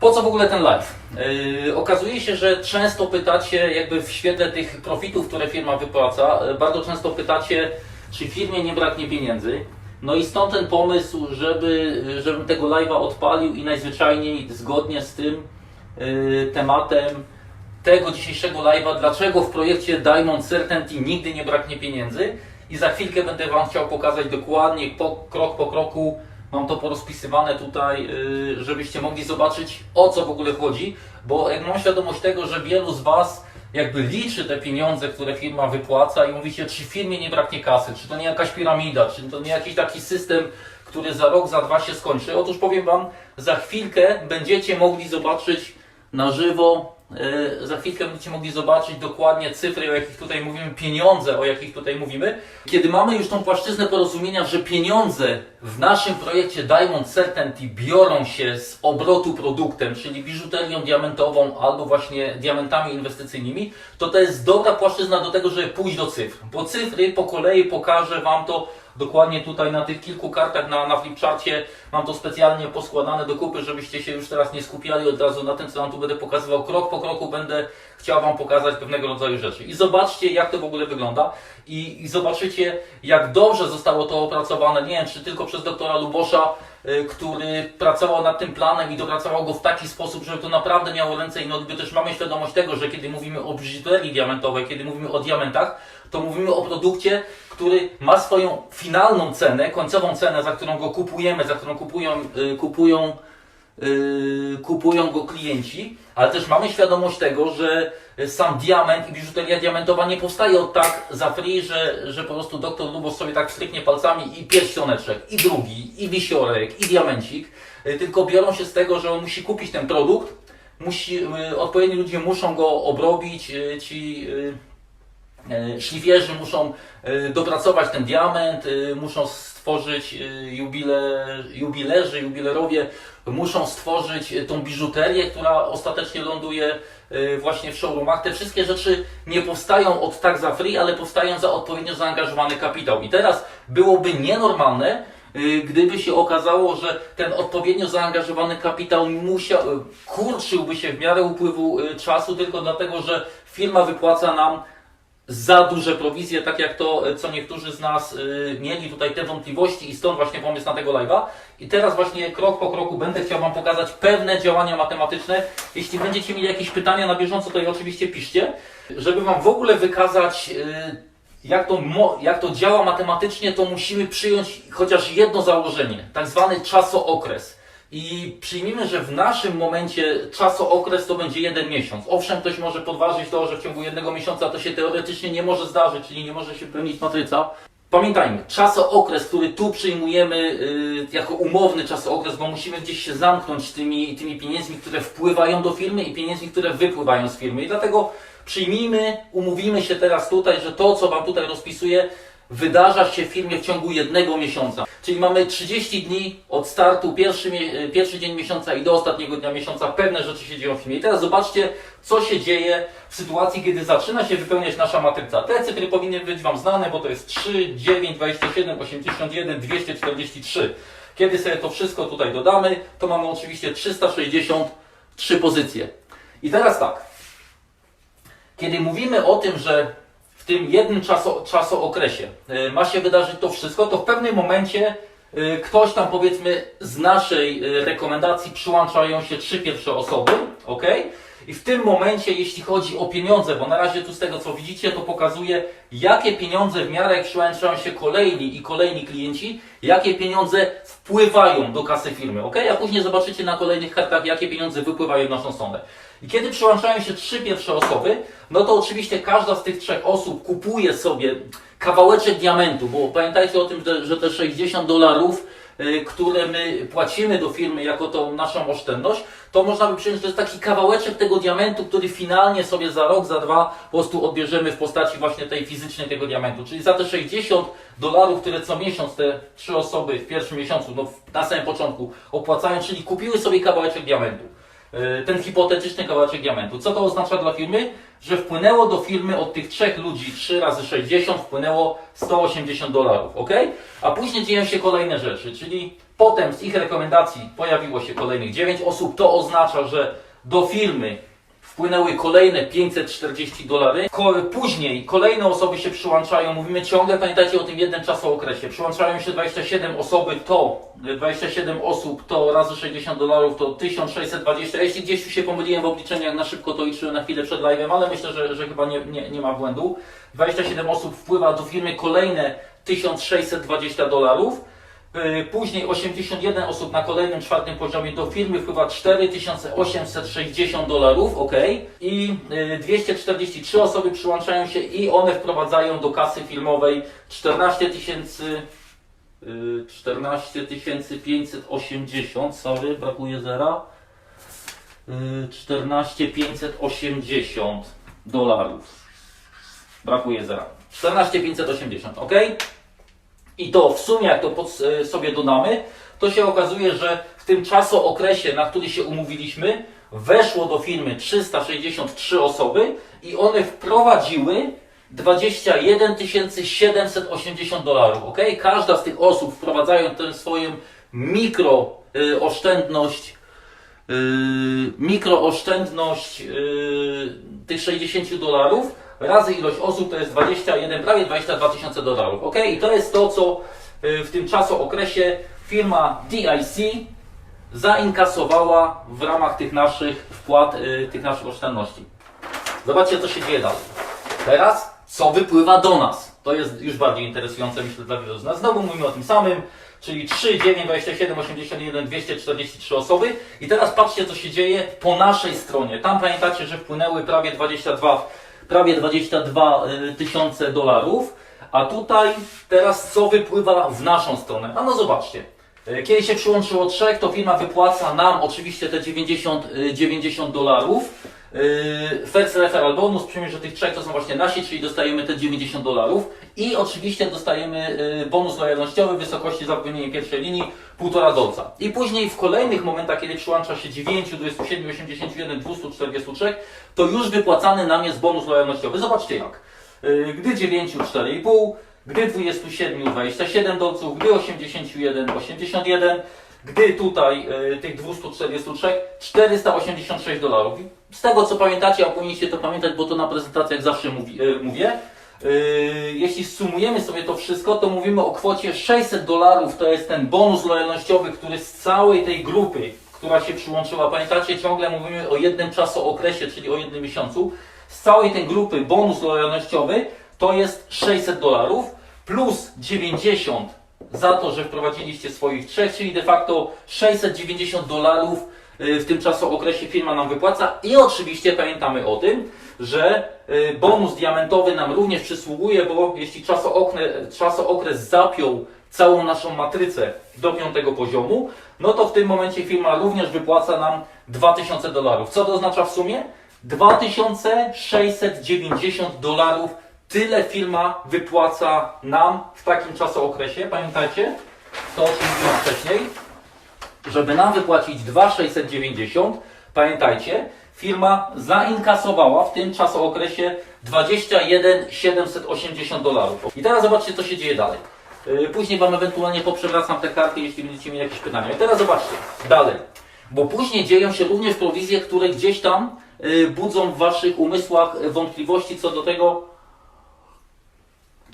Po co w ogóle ten live? Yy, okazuje się, że często pytacie, jakby w świetle tych profitów, które firma wypłaca, yy, bardzo często pytacie, czy firmie nie braknie pieniędzy. No i stąd ten pomysł, żeby, żebym tego live'a odpalił i najzwyczajniej zgodnie z tym yy, tematem tego dzisiejszego live'a, dlaczego w projekcie Diamond Certainty nigdy nie braknie pieniędzy. I za chwilkę będę Wam chciał pokazać dokładnie, po, krok po kroku, mam to porozpisywane tutaj, yy, żebyście mogli zobaczyć o co w ogóle chodzi, bo jak mam świadomość tego, że wielu z Was jakby liczy te pieniądze, które firma wypłaca i mówicie, czy firmie nie braknie kasy, czy to nie jakaś piramida, czy to nie jakiś taki system, który za rok, za dwa się skończy. Otóż powiem Wam, za chwilkę będziecie mogli zobaczyć na żywo, e, za chwilkę będziecie mogli zobaczyć dokładnie cyfry, o jakich tutaj mówimy, pieniądze, o jakich tutaj mówimy. Kiedy mamy już tą płaszczyznę porozumienia, że pieniądze w naszym projekcie Diamond Certainty biorą się z obrotu produktem, czyli biżuterią diamentową albo właśnie diamentami inwestycyjnymi, to to jest dobra płaszczyzna do tego, żeby pójść do cyfr. Bo cyfry po kolei pokażę Wam to dokładnie tutaj na tych kilku kartach na, na flipcharcie. Mam to specjalnie poskładane do kupy, żebyście się już teraz nie skupiali od razu na tym, co Wam tu będę pokazywał. Krok po kroku będę chciał Wam pokazać pewnego rodzaju rzeczy. I zobaczcie, jak to w ogóle wygląda. I, i zobaczycie, jak dobrze zostało to opracowane. Nie wiem, czy tylko przez doktora Lubosza, y, który pracował nad tym planem i dopracował go w taki sposób, żeby to naprawdę miało ręce i nogi. Bo też mamy świadomość tego, że kiedy mówimy o biżuterii diamentowej, kiedy mówimy o diamentach, to mówimy o produkcie, który ma swoją finalną cenę, końcową cenę, za którą go kupujemy, za którą kupują, y, kupują, y, kupują go klienci, ale też mamy świadomość tego, że sam diament i biżuteria diamentowa nie powstaje od tak za free, że, że po prostu doktor Lubos sobie tak stryknie palcami i pierścioneczek, i drugi, i wisiorek, i diamencik, y, tylko biorą się z tego, że on musi kupić ten produkt, musi, y, odpowiedni ludzie muszą go obrobić, y, ci y, Szlifierzy muszą dopracować ten diament, muszą stworzyć jubile, jubilerzy, jubilerowie muszą stworzyć tą biżuterię, która ostatecznie ląduje właśnie w showroomach. Te wszystkie rzeczy nie powstają od tak za free, ale powstają za odpowiednio zaangażowany kapitał. I teraz byłoby nienormalne, y, gdyby się okazało, że ten odpowiednio zaangażowany kapitał musiał, y, kurczyłby się w miarę upływu y, czasu tylko dlatego, że firma wypłaca nam za duże prowizje, tak jak to, e, co niektórzy z nas y, mieli tutaj te wątpliwości i stąd właśnie pomysł na tego live'a. I teraz właśnie krok po kroku będę chciał Wam pokazać pewne działania matematyczne. Jeśli będziecie mieli jakieś pytania na bieżąco, to je oczywiście piszcie, żeby Wam w ogóle wykazać y, jak to, jak to działa matematycznie, to musimy przyjąć chociaż jedno założenie, tak zwany czasookres. I przyjmijmy, że w naszym momencie czasookres to będzie jeden miesiąc. Owszem, ktoś może podważyć to, że w ciągu jednego miesiąca to się teoretycznie nie może zdarzyć, czyli nie może się pełnić matryca. Pamiętajmy, czasookres, który tu przyjmujemy y, jako umowny czasookres, bo musimy gdzieś się zamknąć tymi, tymi pieniędzmi, które wpływają do firmy i pieniędzmi, które wypływają z firmy. I dlatego przyjmijmy, umówimy się teraz tutaj, że to, co Wam tutaj rozpisuję, wydarza się w firmie w ciągu jednego miesiąca. Czyli mamy 30 dni od startu, pierwszy, pierwszy dzień miesiąca i do ostatniego dnia miesiąca pewne rzeczy się dzieją w firmie. I teraz zobaczcie, co się dzieje w sytuacji, kiedy zaczyna się wypełniać nasza matryca. Te cyfry powinny być Wam znane, bo to jest 3, 9, 27, 81, 243. Kiedy sobie to wszystko tutaj dodamy, to mamy oczywiście 363 pozycje. I teraz tak, kiedy mówimy o tym, że tym jednym czaso, czasookresie y, ma się wydarzyć to wszystko, to w pewnym momencie y, ktoś tam powiedzmy z naszej y, rekomendacji przyłączają się trzy pierwsze osoby, ok? I w tym momencie, jeśli chodzi o pieniądze, bo na razie tu z tego co widzicie, to pokazuje, jakie pieniądze w miarę jak przyłączają się kolejni i kolejni klienci, jakie pieniądze wpływają do kasy firmy, ok? A później zobaczycie na kolejnych kartach, jakie pieniądze wypływają w naszą stronę. I kiedy przyłączają się trzy pierwsze osoby, no to oczywiście każda z tych trzech osób kupuje sobie kawałeczek diamentu, bo pamiętajcie o tym, że, te 60 dolarów, y, które my płacimy do firmy jako tą naszą oszczędność, to można by przyjąć, że to jest taki kawałeczek tego diamentu, który finalnie sobie za rok, za dwa po prostu odbierzemy w postaci właśnie tej fizycznej tego diamentu. Czyli za te 60 dolarów, które co miesiąc te trzy osoby w pierwszym miesiącu, no na samym początku opłacają, czyli kupiły sobie kawałeczek diamentu. Y, ten hipotetyczny kawałeczek diamentu. Co to oznacza dla firmy? Że wpłynęło do firmy od tych trzech ludzi 3 razy 60 wpłynęło 180 dolarów, ok? A później dzieją się kolejne rzeczy, czyli potem z ich rekomendacji pojawiło się kolejnych 9 osób. To oznacza, że do firmy wpłynęły kolejne 540 dolary. Później kolejne osoby się przyłączają. Mówimy ciągle, pamiętajcie o tym jednym czasookresie. Przyłączają się 27 osoby, to 27 osób to razy 60 dolarów to 1620. Jeśli gdzieś się pomyliłem w obliczeniach, na szybko to liczyłem na chwilę przed live'em, ale myślę, że, że chyba nie, nie, nie ma błędu. 27 osób wpływa do firmy kolejne 1620 dolarów. Yy, Później 81 osób na kolejnym czwartym poziomie do firmy wpływa 4860 dolarów, ok. I yy, 243 osoby przyłączają się i one wprowadzają do kasy filmowej 14 tysięcy. yy, 14 580, sorry, brakuje zera. Yy, 14 580 dolarów. Brakuje zera. 14 580, ok? I to w sumie, jak to pod, e, sobie dodamy, to się okazuje, że w tym czasookresie, na który się umówiliśmy, weszło do firmy 363 osoby i one wprowadziły 21 780 dolarów. ok? Każda z tych osób wprowadzając tę swoją mikrooszczędność, yy, mikrooszczędność yy, tych 60 dolarów razy ilość osób to jest 21, prawie 22 tysiące dolarów. ok? I to jest to, co yy, w tym czasookresie firma DIC zainkasowała w ramach tych naszych wpłat, yy, tych naszych oszczędności. Zobaczcie, co się dzieje dalej. Teraz, co wypływa do nas? To jest już bardziej interesujące, myślę, dla wielu z nas. Znowu mówimy o tym samym, czyli 3, 9, 27, 81, 243 osoby. I teraz patrzcie, co się dzieje po naszej stronie. Tam pamiętacie, że wpłynęły prawie 22, prawie 22 y, tysiące dolarów. A tutaj teraz co wypływa w naszą stronę? A no zobaczcie. Y, Kiedy się przyłączyło trzech, to firma wypłaca nam oczywiście te 90, y, 90 dolarów. Yy, First referral bonus, przyjmijmy, że tych trzech to są właśnie nasi, czyli dostajemy te 90 dolarów i oczywiście dostajemy yy, bonus lojalnościowy w wysokości za wypełnienie pierwszej linii 1,5 dolca. I później w kolejnych momentach, kiedy przyłącza się 9, 27, 81, 243, to już wypłacany nam jest bonus lojalnościowy. Zobaczcie jak. Yy, Gdy 9, 4,5, gdy 27, 27 dolców, gdy 81, 81, gdy tutaj y, tych 243, 486 dolarów. Z tego co pamiętacie, a powinniście to pamiętać, bo to na prezentacjach zawsze y, mówię, y, jeśli sumujemy sobie to wszystko, to mówimy o kwocie 600 dolarów, to jest ten bonus lojalnościowy, który z całej tej grupy, która się przyłączyła, pamiętacie, ciągle mówimy o jednym czasookresie, czyli o jednym miesiącu, z całej tej grupy bonus lojalnościowy to jest 600 dolarów plus 90 za to, że wprowadziliście swoich trzech, czyli de facto 690 dolarów y, w tym czasookresie firma nam wypłaca i oczywiście pamiętamy o tym, że y, bonus diamentowy nam również przysługuje, bo jeśli czasookres, czasookres zapiął całą naszą matrycę do piątego poziomu, no to w tym momencie firma również wypłaca nam 2000 dolarów. Co to oznacza w sumie? 2690 dolarów Tyle firma wypłaca nam w takim czasookresie. Pamiętajcie to, o czym mówiłem wcześniej, żeby nam wypłacić 2,690, pamiętajcie, firma zainkasowała w tym czasookresie 21 780 dolarów. I teraz zobaczcie, co się dzieje dalej. Yy, Później Wam ewentualnie poprzewracam te karty, jeśli będziecie mieli jakieś pytania. I teraz zobaczcie, dalej. Bo później dzieją się również prowizje, które gdzieś tam yy, budzą w Waszych umysłach wątpliwości co do tego,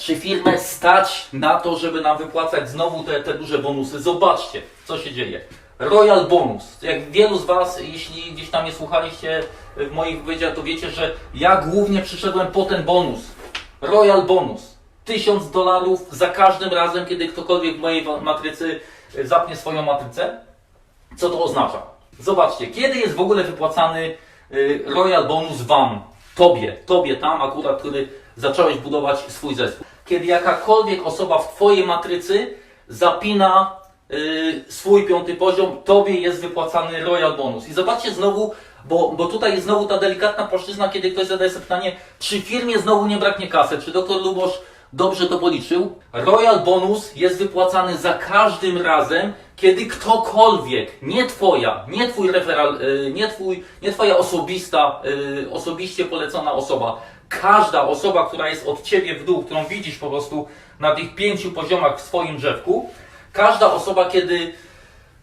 czy firmę stać na to, żeby nam wypłacać znowu te, te duże bonusy? Zobaczcie, co się dzieje. Royal Bonus. Jak wielu z Was, jeśli gdzieś tam mnie słuchaliście w moich wypowiedziach, to wiecie, że ja głównie przyszedłem po ten bonus. Royal Bonus. 1000 dolarów za każdym razem, kiedy ktokolwiek w mojej matrycy y, zapnie swoją matrycę. Co to oznacza? Zobaczcie, kiedy jest w ogóle wypłacany y, Royal Bonus Wam? Tobie, tobie tam akurat, który zacząłeś budować swój zespół. Kiedy jakakolwiek osoba w Twojej matrycy zapina y, swój piąty poziom, Tobie jest wypłacany Royal Bonus. I zobaczcie znowu, bo, bo tutaj jest znowu ta delikatna płaszczyzna, kiedy ktoś zadaje sobie pytanie, czy firmie znowu nie braknie kasy, czy doktor Lubosz dobrze to policzył, Royal Bonus jest wypłacany za każdym razem, kiedy ktokolwiek, nie twoja, nie twój referal, y, nie, twój, nie twoja osobista, y, osobiście polecona osoba, każda osoba, która jest od ciebie w dół, którą widzisz po prostu na tych pięciu poziomach w swoim drzewku, każda osoba, kiedy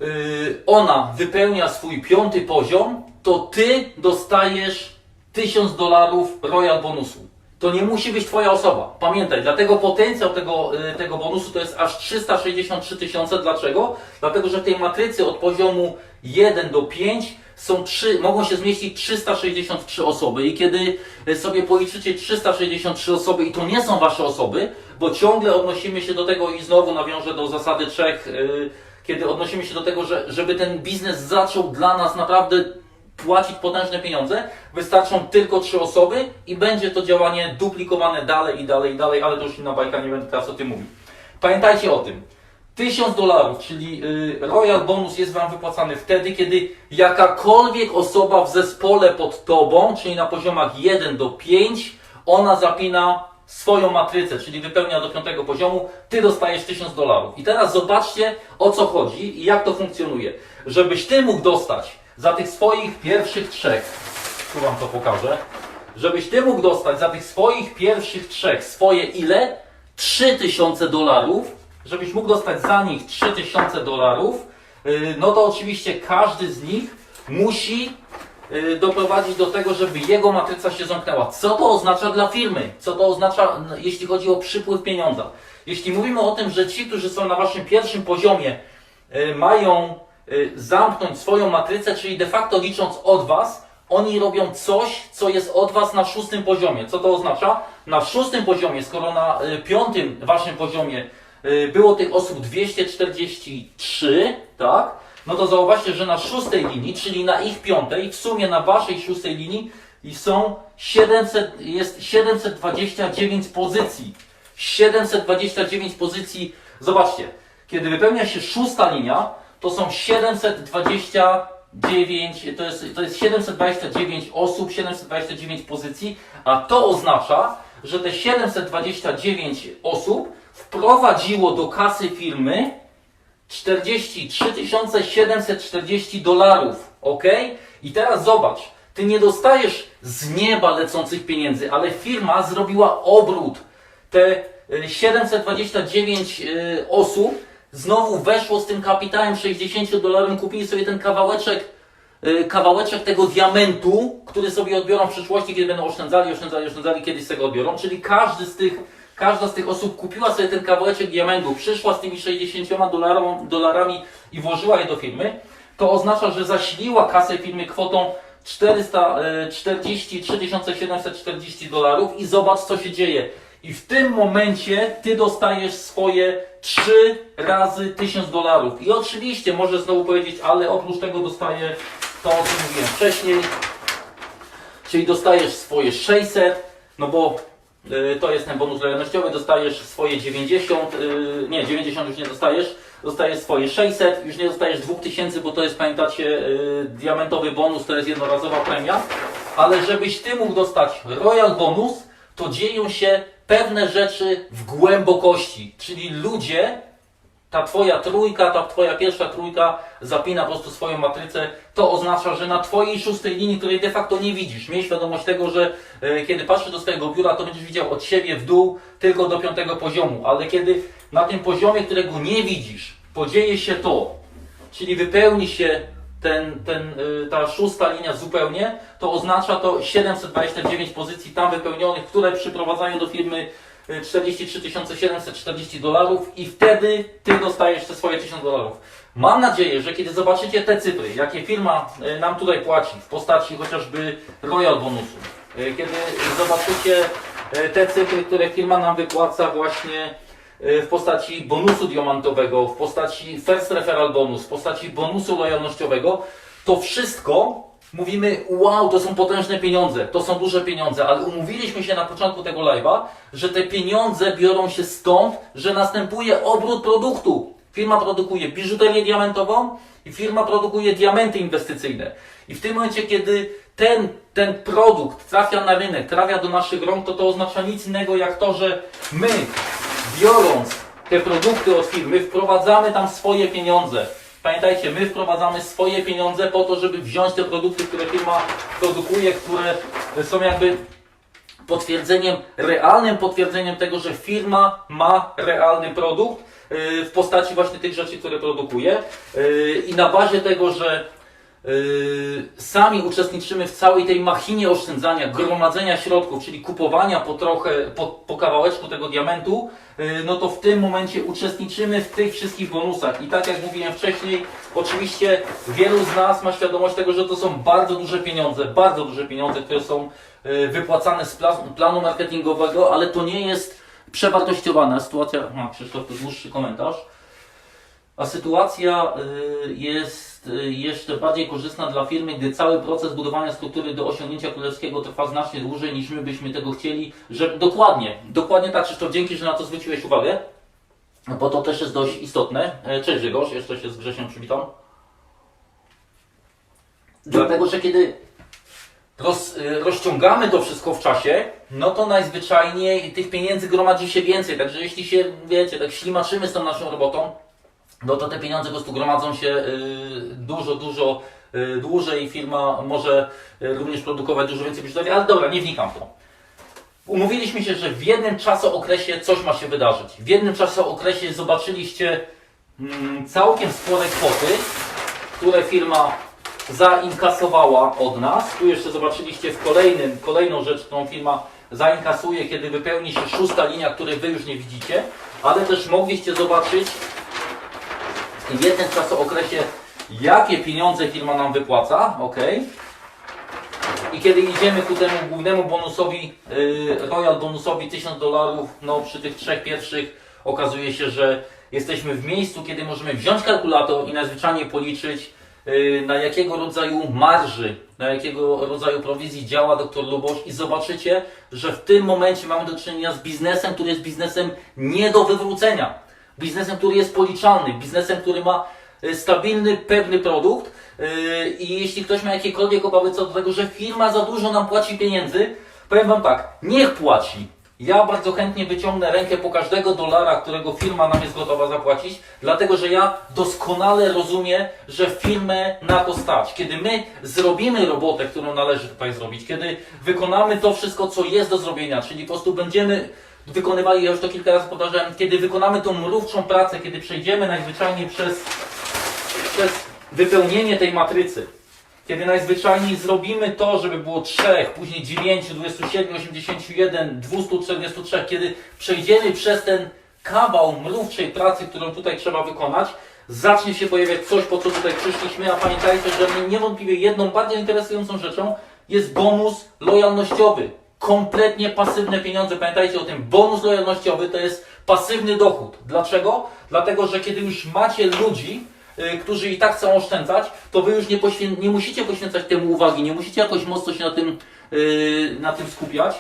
y, ona wypełnia swój piąty poziom, to ty dostajesz 1000 dolarów Royal Bonusu. To nie musi być Twoja osoba. Pamiętaj, dlatego potencjał tego, y, tego bonusu to jest aż 363 tysiące. Dlaczego? Dlatego, że w tej matrycy od poziomu 1 do 5 są 3, mogą się zmieścić 363 osoby i kiedy y, sobie policzycie 363 osoby i to nie są Wasze osoby, bo ciągle odnosimy się do tego i znowu nawiążę do zasady trzech, y, kiedy odnosimy się do tego, że żeby ten biznes zaczął dla nas naprawdę płacić potężne pieniądze, wystarczą tylko trzy osoby i będzie to działanie duplikowane dalej i dalej i dalej, ale to już inna bajka, nie będę teraz o tym mówił. Pamiętajcie o tym. 1000 dolarów, czyli y, Royal Bonus jest Wam wypłacany wtedy, kiedy jakakolwiek osoba w zespole pod Tobą, czyli na poziomach 1 do 5, ona zapina swoją matrycę, czyli wypełnia do piątego poziomu, Ty dostajesz 1000 dolarów. I teraz zobaczcie o co chodzi i jak to funkcjonuje. Żebyś Ty mógł dostać za tych swoich pierwszych trzech, tu Wam to pokażę, żebyś Ty mógł dostać za tych swoich pierwszych trzech swoje ile? 3000 dolarów, żebyś mógł dostać za nich 3000 dolarów, yy, no to oczywiście każdy z nich musi yy, doprowadzić do tego, żeby jego matryca się zamknęła. Co to oznacza dla firmy? Co to oznacza, jeśli chodzi o przypływ pieniądza? Jeśli mówimy o tym, że ci, którzy są na waszym pierwszym poziomie, yy, mają zamknąć swoją matrycę, czyli de facto licząc od was, oni robią coś, co jest od Was na szóstym poziomie. Co to oznacza? Na szóstym poziomie, skoro na y, piątym Waszym poziomie y, było tych osób 243, tak? No to zauważcie, że na szóstej linii, czyli na ich piątej, w sumie na Waszej szóstej linii są 700, jest 729 pozycji. 729 pozycji. Zobaczcie, kiedy wypełnia się szósta linia, to są 729, to jest, to jest 729 osób, 729 pozycji, a to oznacza, że te 729 osób wprowadziło do kasy firmy 43 740 dolarów, ok? I teraz zobacz, ty nie dostajesz z nieba lecących pieniędzy, ale firma zrobiła obrót. Te y, 729 y, osób znowu weszło z tym kapitałem 60 dolarów, kupili sobie ten kawałeczek, y, kawałeczek tego diamentu, który sobie odbiorą w przyszłości, kiedy będą oszczędzali, oszczędzali, oszczędzali, kiedyś tego odbiorą. Czyli każdy z tych, każda z tych osób kupiła sobie ten kawałeczek diamentu, przyszła z tymi 60 dolarą, dolarami i włożyła je do firmy. To oznacza, że zasiliła kasę firmy kwotą 443 740 dolarów i zobacz co się dzieje. I w tym momencie ty dostajesz swoje 3 razy 1000 dolarów. I oczywiście możesz znowu powiedzieć, ale oprócz tego dostaję to, o czym mówiłem wcześniej, czyli dostajesz swoje 600, no bo to jest ten bonus lojalnościowy, dostajesz swoje 90, y, nie, 90 już nie dostajesz, dostajesz swoje 600, już nie dostajesz 2000, bo to jest, pamiętacie, y, diamentowy bonus, to jest jednorazowa premia, ale żebyś ty mógł dostać Royal Bonus, to dzieją się pewne rzeczy w głębokości, czyli ludzie ta twoja trójka, ta twoja pierwsza trójka zapina po prostu swoją matrycę, to oznacza, że na twojej szóstej linii, której de facto nie widzisz, miej świadomość tego, że e, kiedy patrzysz do swojego biura, to będziesz widział od siebie w dół tylko do piątego poziomu, ale kiedy na tym poziomie, którego nie widzisz, podzieje się to, czyli wypełni się ten, ten, y, ta szósta linia zupełnie, to oznacza to 729 pozycji tam wypełnionych, które przyprowadzają do firmy 43 740 dolarów i wtedy Ty dostajesz te swoje 1000 dolarów. Mam nadzieję, że kiedy zobaczycie te cyfry, jakie firma y, nam tutaj płaci w postaci chociażby Royal Bonusu, y, kiedy zobaczycie y, te cyfry, które firma nam wypłaca właśnie w postaci bonusu diamentowego, w postaci First Referral Bonus, w postaci bonusu lojalnościowego, to wszystko mówimy, wow, to są potężne pieniądze, to są duże pieniądze, ale umówiliśmy się na początku tego live'a, że te pieniądze biorą się stąd, że następuje obrót produktu. Firma produkuje biżuterię diamentową i firma produkuje diamenty inwestycyjne. I w tym momencie, kiedy ten, ten produkt trafia na rynek, trafia do naszych rąk, to to oznacza nic innego jak to, że my, biorąc te produkty od firmy, wprowadzamy tam swoje pieniądze. Pamiętajcie, my wprowadzamy swoje pieniądze po to, żeby wziąć te produkty, które firma produkuje, które są jakby potwierdzeniem, realnym potwierdzeniem tego, że firma ma realny produkt yy, w postaci właśnie tych rzeczy, które produkuje. Yy, I na bazie tego, że sami uczestniczymy w całej tej machinie oszczędzania, gromadzenia środków, czyli kupowania po trochę, po, po kawałeczku tego diamentu, yy, no to w tym momencie uczestniczymy w tych wszystkich bonusach. I tak jak mówiłem wcześniej, oczywiście wielu z nas ma świadomość tego, że to są bardzo duże pieniądze, bardzo duże pieniądze, które są yy, wypłacane z pla- planu marketingowego, ale to nie jest przewartościowana sytuacja. A, Krzysztof, to dłuższy komentarz. A sytuacja y, jest y, jeszcze bardziej korzystna dla firmy, gdy cały proces budowania struktury do osiągnięcia królewskiego trwa znacznie dłużej niż my byśmy tego chcieli. Że, dokładnie, dokładnie tak, Krzysztof, dzięki, że na to zwróciłeś uwagę, bo to też jest dość istotne. E, Cześć Grzegorz, jeszcze się z Grzesiem przywitam. Dlatego, że kiedy roz, y, rozciągamy to wszystko w czasie, no to najzwyczajniej tych pieniędzy gromadzi się więcej. Także jeśli się, wiecie, tak ślimaczymy z tą naszą robotą, no to te pieniądze po prostu gromadzą się y, dużo, dużo y, dłużej firma może y, również produkować dużo więcej biżuterii, ale dobra, nie wnikam w to. Umówiliśmy się, że w jednym czasookresie coś ma się wydarzyć. W jednym czasookresie zobaczyliście mm, całkiem spore kwoty, które firma zainkasowała od nas. Tu jeszcze zobaczyliście w kolejnym, kolejną rzecz, którą firma zainkasuje, kiedy wypełni się szósta linia, której Wy już nie widzicie, ale też mogliście zobaczyć w jednym czasookresie, jakie pieniądze firma nam wypłaca, ok? I kiedy idziemy ku temu głównemu bonusowi, yy, Royal bonusowi 1000 dolarów, no przy tych trzech pierwszych okazuje się, że jesteśmy w miejscu, kiedy możemy wziąć kalkulator i najzwyczajniej policzyć, yy, na jakiego rodzaju marży, na jakiego rodzaju prowizji działa dr Lubosz i zobaczycie, że w tym momencie mamy do czynienia z biznesem, który jest biznesem nie do wywrócenia. Biznesem, który jest policzalny, biznesem, który ma y, stabilny, pewny produkt yy, i jeśli ktoś ma jakiekolwiek obawy co do tego, że firma za dużo nam płaci pieniędzy, powiem Wam tak, niech płaci. Ja bardzo chętnie wyciągnę rękę po każdego dolara, którego firma nam jest gotowa zapłacić, dlatego że ja doskonale rozumiem, że firmę na to stać. Kiedy my zrobimy robotę, którą należy tutaj zrobić, kiedy wykonamy to wszystko, co jest do zrobienia, czyli po prostu będziemy wykonywali, ja już to kilka razy powtarzałem, kiedy wykonamy tą mrówczą pracę, kiedy przejdziemy najzwyczajniej przez, przez wypełnienie tej matrycy, kiedy najzwyczajniej zrobimy to, żeby było 3, później 9, 27, 81, 243, kiedy przejdziemy przez ten kawał mrówczej pracy, którą tutaj trzeba wykonać, zacznie się pojawiać coś, po co tutaj przyszliśmy, a pamiętajcie, że niewątpliwie jedną bardzo interesującą rzeczą jest bonus lojalnościowy. Kompletnie pasywne pieniądze, pamiętajcie o tym, bonus lojalnościowy to jest pasywny dochód. Dlaczego? Dlatego, że kiedy już macie ludzi, y, którzy i tak chcą oszczędzać, to wy już nie, poświę- nie musicie poświęcać temu uwagi, nie musicie jakoś mocno się na tym, y, na tym skupiać,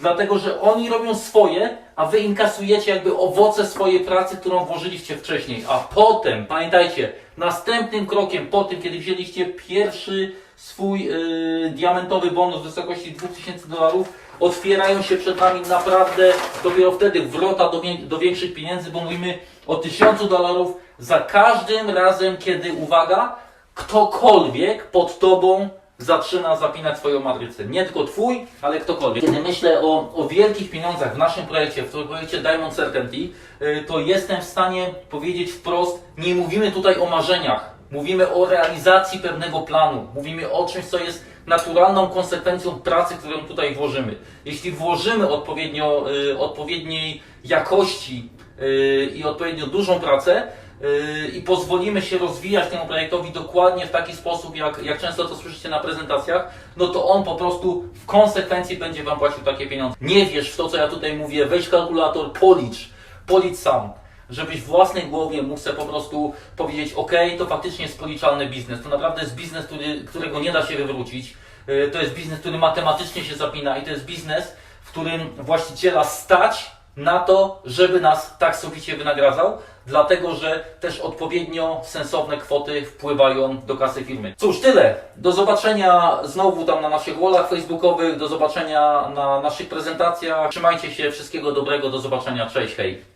dlatego że oni robią swoje, a wy inkasujecie jakby owoce swojej pracy, którą włożyliście wcześniej. A potem, pamiętajcie, następnym krokiem po tym, kiedy wzięliście pierwszy swój y, diamentowy bonus w wysokości 2000 dolarów, otwierają się przed nami naprawdę dopiero wtedy wrota do, do większych pieniędzy, bo mówimy o 1000 dolarów za każdym razem, kiedy, uwaga, ktokolwiek pod tobą zaczyna zapinać swoją matrycę. Nie tylko twój, ale ktokolwiek. Kiedy myślę o, o wielkich pieniądzach w naszym projekcie, w projekcie Diamond Certainty, to jestem w stanie powiedzieć wprost, nie mówimy tutaj o marzeniach. Mówimy o realizacji pewnego planu. Mówimy o czymś, co jest naturalną konsekwencją pracy, którą tutaj włożymy. Jeśli włożymy odpowiednio, y, odpowiedniej jakości y, i odpowiednio dużą pracę, Yy, i pozwolimy się rozwijać temu projektowi dokładnie w taki sposób, jak, jak często to słyszycie na prezentacjach, no to on po prostu w konsekwencji będzie Wam płacił takie pieniądze. Nie wierz w to, co ja tutaj mówię, weź kalkulator, policz, policz sam, żebyś w własnej głowie mógł sobie po prostu powiedzieć, ok, to faktycznie jest policzalny biznes, to naprawdę jest biznes, który, którego nie da się wywrócić, Yy, to jest biznes, który matematycznie się zapina i to jest biznes, w którym właściciela stać na to, żeby nas tak sowicie wynagradzał, dlatego że też odpowiednio sensowne kwoty wpływają do kasy firmy. Cóż, tyle. Do zobaczenia znowu tam na naszych wallach facebookowych, do zobaczenia na naszych prezentacjach. Trzymajcie się, wszystkiego dobrego, do zobaczenia, cześć, hej.